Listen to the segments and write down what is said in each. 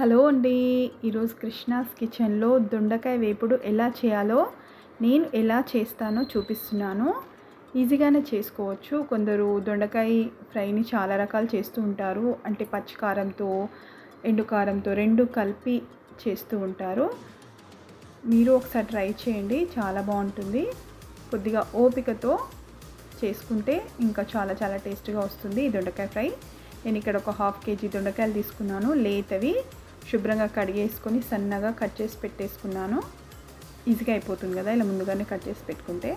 Hello అండి. ఈరోజు కృష్ణాస్ కిచెన్లో దొండకాయ వేపుడు ఎలా చేయాలో నేను ఎలా చేస్తానో చూపిస్తున్నాను. ఈజీగానే చేసుకోవచ్చు. కొందరు దొండకాయ ఫ్రైని చాలా రకాలు చేస్తూ ఉంటారు. అంటే పచ్చికారంతో ఎండుకారంతో రెండు కలిపి చేస్తూ ఉంటారు. మీరు ఒకసారి ట్రై చేయండి. చాలా బాగుంటుంది. కొద్దిగా ఓపికతో చేసుకుంటే ఇంకా చాలా చాలా టేస్ట్గా వస్తుంది ఈ దొండకాయ ఫ్రై. నేను ఇక్కడ ఒక హాఫ్ కేజీ దొండకాయలు తీసుకున్నాను. లేతవి. శుభ్రంగా కడిగేసుకొని సన్నగా కట్ చేసి పెట్టేసుకున్నాను. ఈజీగా అయిపోతుంది కదా ఇలా ముందుగానే కట్ చేసి పెట్టుకుంటే.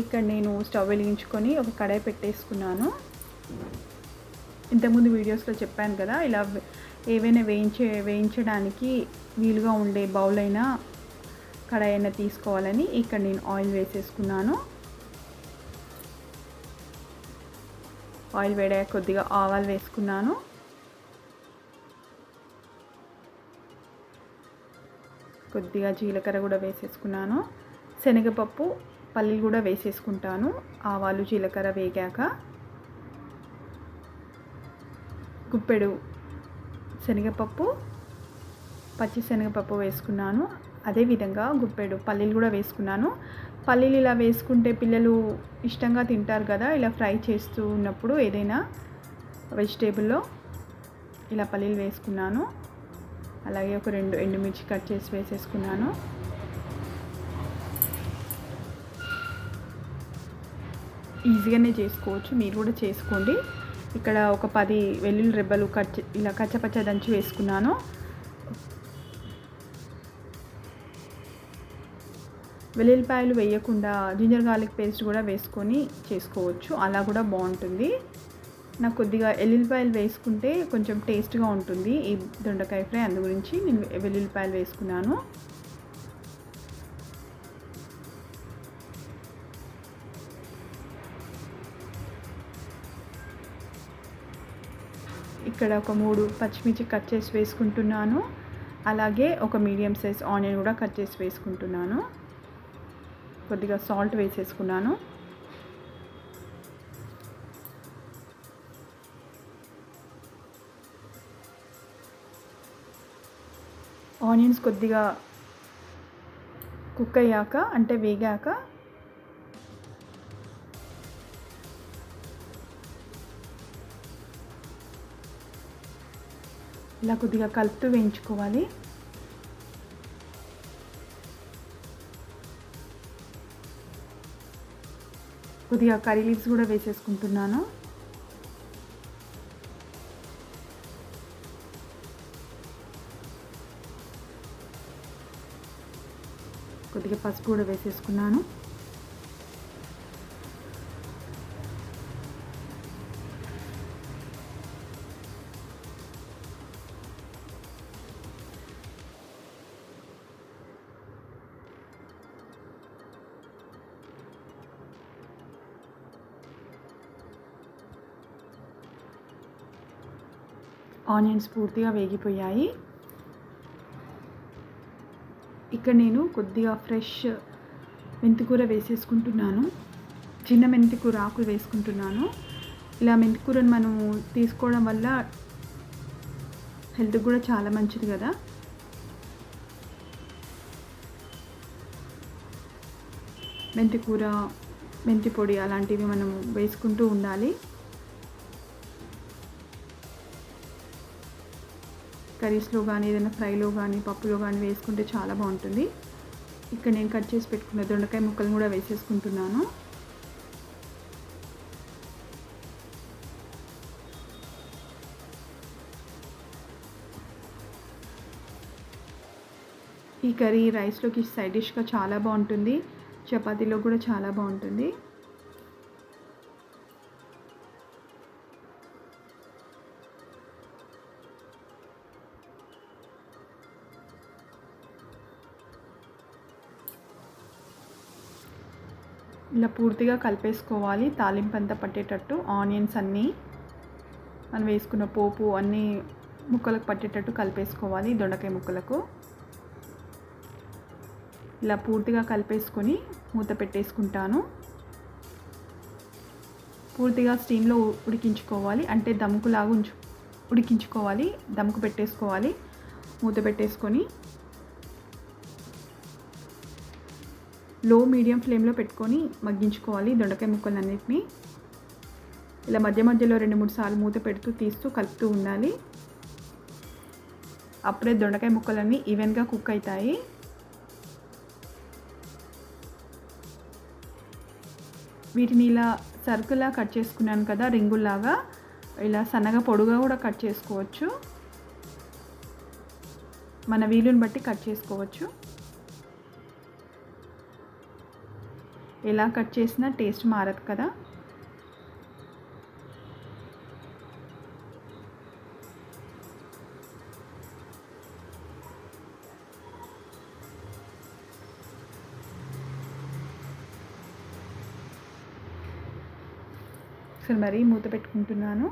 ఇక్కడ నేను స్టవ్ వెలిగించుకొని ఒక కడాయి పెట్టేసుకున్నాను. ఇంతకుముందు వీడియోస్లో చెప్పాను కదా ఇలా ఏవైనా వేయించే వేయించడానికి వీలుగా ఉండే బౌల్ అయినా కడాయి అయినా తీసుకోవాలని ఇక్కడ నేను ఆయిల్ వేసేసుకున్నాను. ఆయిల్ వేడాక కొద్దిగా ఆవాలు వేసుకున్నాను. కొద్దిగా జీలకర్ర కూడా వేసేసుకున్నాను. శనగపప్పు పల్లీలు కూడా వేసేసుకుంటాను. ఆవాలు జీలకర్ర వేగాక గుప్పెడు శనగపప్పు పచ్చి శనగపప్పు వేసుకున్నాను. అదేవిధంగా గుప్పెడు పల్లీలు కూడా వేసుకున్నాను. పల్లీలు ఇలా వేసుకుంటే పిల్లలు ఇష్టంగా తింటారు కదా ఇలా ఫ్రై చేస్తూ ఉన్నప్పుడు ఏదైనా వెజిటేబుల్లో ఇలా పల్లీలు వేసుకున్నాను. అలాగే ఒక రెండు ఎండుమిర్చి కట్ చేసి వేసేసుకున్నాను. ఈజీగానే చేసుకోవచ్చు మీరు కూడా చేసుకోండి. ఇక్కడ ఒక పది వెల్లుల్లి రెబ్బలు కట్ ఇలా కచ్చపచ్చ దంచి వేసుకున్నాను. వెల్లుల్లిపాయలు వేయకుండా జింజర్ గార్లిక్ పేస్ట్ కూడా వేసుకొని చేసుకోవచ్చు అలా కూడా బాగుంటుంది. నాకు కొద్దిగా వెల్లుల్లిపాయలు వేసుకుంటే కొంచెం టేస్ట్గా ఉంటుంది ఈ దొండకాయ ఫ్రై. అందు గురించి నేను వెల్లుల్లిపాయలు వేసుకున్నాను. ఇక్కడ ఒక మూడు పచ్చిమిర్చి కట్ చేసి వేసుకుంటున్నాను. అలాగే ఒక మీడియం సైజ్ ఆనియన్ కూడా కట్ చేసి వేసుకుంటున్నాను. కొద్దిగా సాల్ట్ వేసేసుకున్నాను. ఆనియన్స్ కొద్దిగా కుక్ అయ్యాక అంటే వేగాక ఇలా కొద్దిగా కలుపుతూ వేయించుకోవాలి. కొద్దిగా కర్రీ లీవ్స్ కూడా వేసేసుకుంటున్నాను. అలాగే పసుపు కూడా వేసేసుకున్నాను. ఆనియన్స్ పూర్తిగా వేగిపోయాయి. ఇక్కడ నేను కొద్దిగా ఫ్రెష్ మెంతికూర వేసేసుకుంటున్నాను. చిన్న మెంతికూర ఆకులు వేసుకుంటున్నాను. ఇలా మెంతికూరను మనము తీసుకోవడం వల్ల హెల్త్కి కూడా చాలా మంచిది కదా. మెంతికూర మెంతి పొడి అలాంటివి మనం వేసుకుంటూ ఉండాలి. కర్రీస్లో కానీ ఏదైనా ఫ్రైలో కానీ పప్పులో కానీ వేసుకుంటే చాలా బాగుంటుంది. ఇక్కడ నేను కట్ చేసి పెట్టుకున్న దొండకాయ ముక్కలను కూడా వేసేసుకుంటున్నాను. ఈ కర్రీ రైస్లోకి సైడ్ డిష్గా చాలా బాగుంటుంది. చపాతీలో కూడా చాలా బాగుంటుంది. ఇలా పూర్తిగా కలిపేసుకోవాలి. తాలింపు అంతా పట్టేటట్టు ఆనియన్స్ అన్నీ మనం వేసుకున్న పోపు అన్నీ ముక్కలకు పట్టేటట్టు కలిపేసుకోవాలి. దొండకాయ ముక్కలకు. ఇలా పూర్తిగా కలిపేసుకొని మూత పెట్టేసుకుంటాను. పూర్తిగా స్టీమ్లో ఉడికించుకోవాలి. అంటే దమ్కులాగా ఉంచు ఉడికించుకోవాలి. దమ్కు పెట్టేసుకోవాలి. మూత పెట్టేసుకొని లో మీడియం ఫ్లేమ్లో పెట్టుకొని మగ్గించుకోవాలి దొండకాయ ముక్కలన్నిటిని. ఇలా మధ్య మధ్యలో రెండు మూడు సార్లు మూత పెడుతూ తీస్తూ కలుపుతూ ఉండాలి. అప్పుడే దొండకాయ ముక్కలన్నీ ఈవెన్గా కుక్ అవుతాయి. వీటిని ఇలా సర్కుల్లా కట్ చేసుకున్నాను కదా రింగుల్లాగా. ఇలా సన్నగా పొడుగా కూడా కట్ చేసుకోవచ్చు. మన వీలుని బట్టి కట్ చేసుకోవచ్చు. ఎలా కట్ చేసినా టేస్ట్ మారదు కదా. ఒకసారి మరీ మూత పెట్టుకుంటున్నాను.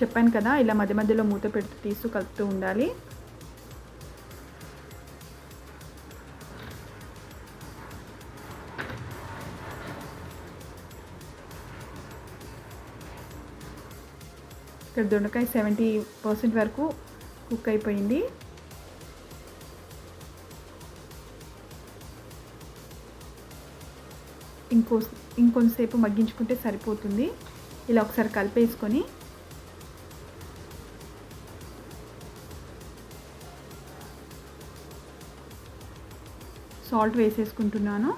చెప్పాను కదా ఇలా మధ్య మధ్యలో మూత పెడుతూ తీస్తూ కలుపుతూ ఉండాలి. ఇక్కడ దొండకాయ సెవెంటీ పర్సెంట్ వరకు కుక్ అయిపోయింది. ఇంకో ఇంకొంతసేపు మగ్గించుకుంటే సరిపోతుంది. ఇలా ఒకసారి కలిపేసుకొని. సాల్ట్ వేసేసుకుంటున్నాను.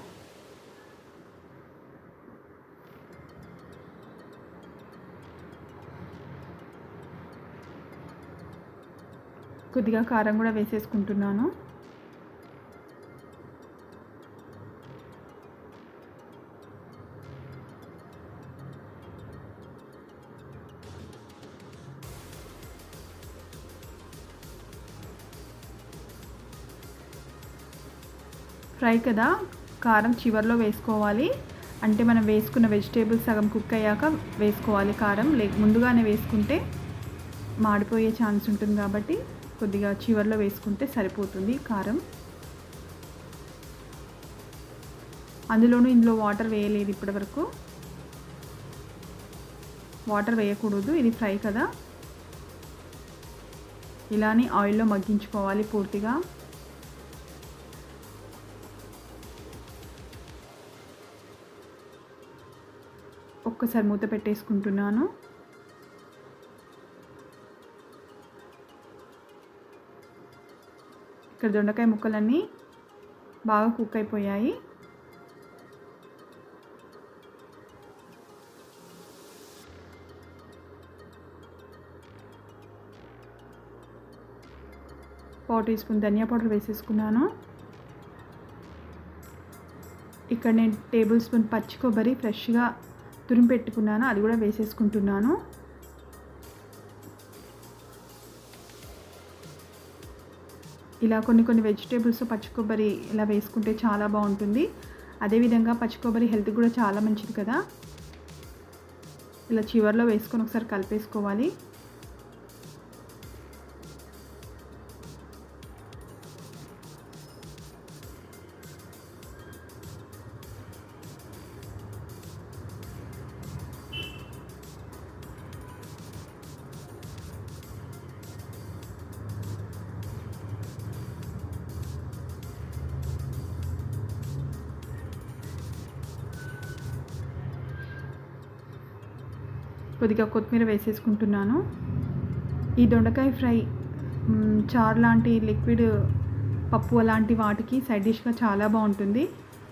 కొద్దిగా కారం కూడా వేసేసుకుంటున్నాను. ఫ్రై కదా కారం చివరిలో వేసుకోవాలి. అంటే మనం వేసుకున్న వెజిటేబుల్స్ సగం కుక్ అయ్యాక వేసుకోవాలి కారం. లే ముందుగానే వేసుకుంటే మాడిపోయే ఛాన్స్ ఉంటుంది కాబట్టి కొద్దిగా చివరిలో వేసుకుంటే సరిపోతుంది కారం. అందులోనూ ఇందులో వాటర్ వేయలేదు ఇప్పటివరకు. వాటర్ వేయకూడదు ఇది ఫ్రై కదా. ఇలానే ఆయిల్లో మగ్గించుకోవాలి పూర్తిగా. ఒక్కసారి మూత పెట్టేసుకుంటున్నాను. ఇక్కడ దొండకాయ ముక్కలన్నీ బాగా కుక్ అయిపోయాయి. పావు టీ స్పూన్ ధనియా పౌడర్ వేసేసుకున్నాను. ఇక్కడ నేను టేబుల్ స్పూన్ పచ్చి కొబ్బరి ఫ్రెష్గా తురిమి పెట్టుకున్నాను. అది కూడా వేసేసుకుంటున్నాను. ఇలా కొన్ని కొన్ని వెజిటేబుల్స్ పచ్చి కొబ్బరి ఇలా వేసుకుంటే చాలా బాగుంటుంది. అదేవిధంగా పచ్చి కొబ్బరి హెల్త్ కూడా చాలా మంచిది కదా. ఇలా చివరిలో వేసుకొని ఒకసారి కలిపేసుకోవాలి. కొద్దిగా కొత్తిమీర వేసేసుకుంటున్నాను. ఈ దొండకాయ ఫ్రై చారు లాంటి లిక్విడ్ పప్పు అలాంటి వాటికి సైడ్ డిష్గా చాలా బాగుంటుంది.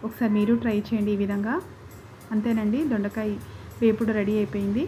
ఒకసారి మీరు ట్రై చేయండి ఈ విధంగా. అంతేనండి దొండకాయ వేపుడు రెడీ అయిపోయింది.